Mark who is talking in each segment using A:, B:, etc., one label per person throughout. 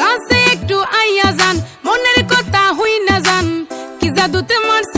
A: কাছে একটু আইয়া যান মনের কথা হই না যান কি জাদুতে মারছে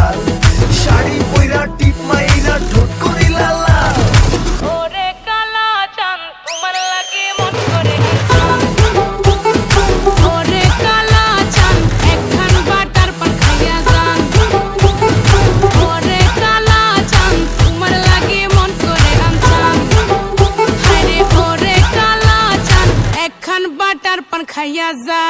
A: পান বাটার পান খাইয়া যা